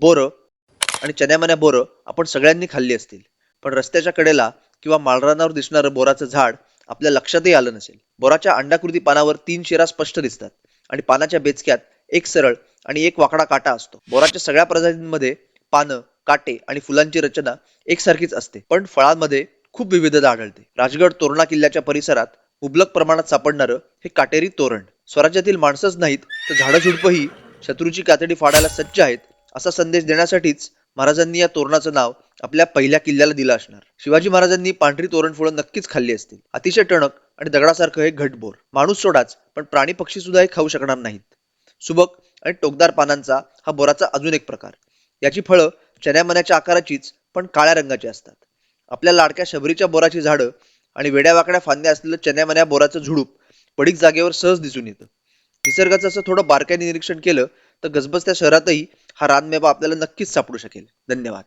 बोरं आणि चण्यामण्या बोरं आपण सगळ्यांनी खाल्ली असतील. पण रस्त्याच्या कडेला किंवा माळरानावर दिसणारं बोराचं झाड आपल्या लक्षातही आलं नसेल. बोराच्या अंडाकृती पानावर तीन शिरा स्पष्ट दिसतात आणि पानाच्या बेचक्यात एक सरळ आणि एक वाकडा काटा असतो. बोराच्या सगळ्या प्रजातींमध्ये पानं काटे आणि फुलांची रचना एकसारखीच असते. पण फळांमध्ये खूप विविधता आढळते. राजगड तोरणा किल्ल्याच्या परिसरात मुबलक प्रमाणात सापडणारं हे काटेरी तोरण. स्वराज्यातील माणसंच नाहीत तर झाडं झुडपंही शत्रूची कातडी फाडायला सज्ज आहेत असा संदेश देण्यासाठीच महाराजांनी या तोरणाचं नाव आपल्या पहिल्या किल्ल्याला दिलं असणार. शिवाजी महाराजांनी पांढरी तोरण फुलं नक्कीच खाल्ली असतील. अतिशय टणक आणि दगडासारखं हे घटबोर. माणूस सोडाच पण प्राणी पक्षी सुद्धा हे खाऊ शकणार नाहीत. सुबक आणि टोकदार पानांचा हा बोराचा अजून एक प्रकार. याची फळं चण्यामण्याच्या आकाराचीच पण काळ्या रंगाची असतात. आपल्या लाडक्या शबरीच्या बोराची झाडं आणि वेड्यावाकड्या फांद्या असलेलं चण्यामण्या बोराचं झुडूप पडीक जागेवर सहज दिसून येतं. निसर्गाचं असं थोडं बारकाईने निरीक्षण केलं तर गजबजत्या शहरातही हा रानमेवा आपल्याला नक्कीच सापडू शकेल. धन्यवाद.